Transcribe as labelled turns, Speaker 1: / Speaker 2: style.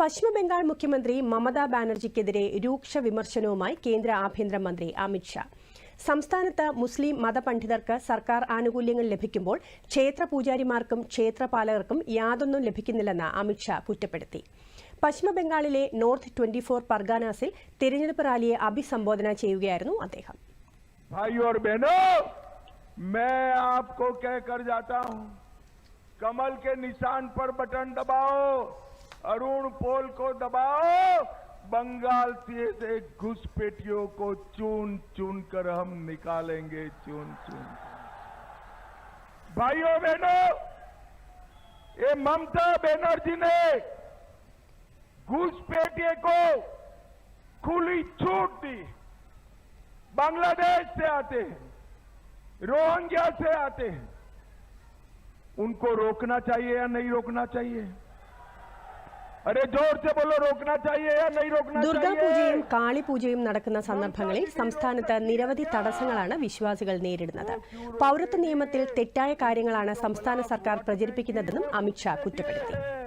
Speaker 1: പശ്ചിമ ബംഗാൾ മുഖ്യമന്ത്രി മമതാ ബാനർജിക്കെതിരെ രൂക്ഷ വിമർശനവുമായി കേന്ദ്ര ആഭ്യന്തരമന്ത്രി അമിത്ഷാ സംസ്ഥാനത്ത് മുസ്ലിം മതപണ്ഡിതർക്ക് സർക്കാർ ആനുകൂല്യങ്ങൾ ലഭിക്കുമ്പോൾ ക്ഷേത്ര പൂജാരിമാർക്കും ക്ഷേത്രപാലകർക്കും യാതൊന്നും ലഭിക്കുന്നില്ലെന്ന് അമിത്ഷാ കുറ്റപ്പെടുത്തി പശ്ചിമബംഗാളിലെ നോർത്ത് ട്വന്റി ഫോർ പർഗാനാസിൽ തെരഞ്ഞെടുപ്പ് റാലിയെ അഭിസംബോധന ചെയ്യുകയായിരുന്നു അദ്ദേഹം
Speaker 2: കമൽ കെ നിശാൻ പർ ബട്ടൺ ദബാവോ अरुण पोल को दबाओ बंगाल से से घुसपेटियों को चुन चुन कर हम निकालेंगे चुन चुन भाइयों बहनों ये ममता बनर्जी ने घुसपेटिए को खुली छूट दी बांग्लादेश से आते हैं रोहंग्या से आते हैं उनको रोकना चाहिए या नहीं रोकना चाहिए
Speaker 1: ദുർഗാപൂജയും കാളിപൂജയും നടക്കുന്ന സന്ദർഭങ്ങളിൽ സംസ്ഥാനത്ത് നിരവധി തടസ്സങ്ങളാണ് വിശ്വാസികൾ നേരിടുന്നത് പൌരത്വ നിയമത്തിൽ തെറ്റായ കാര്യങ്ങളാണ് സംസ്ഥാന സർക്കാർ പ്രചരിപ്പിക്കുന്നതെന്നും അമിത്ഷാ കുറ്റപ്പെടുത്തി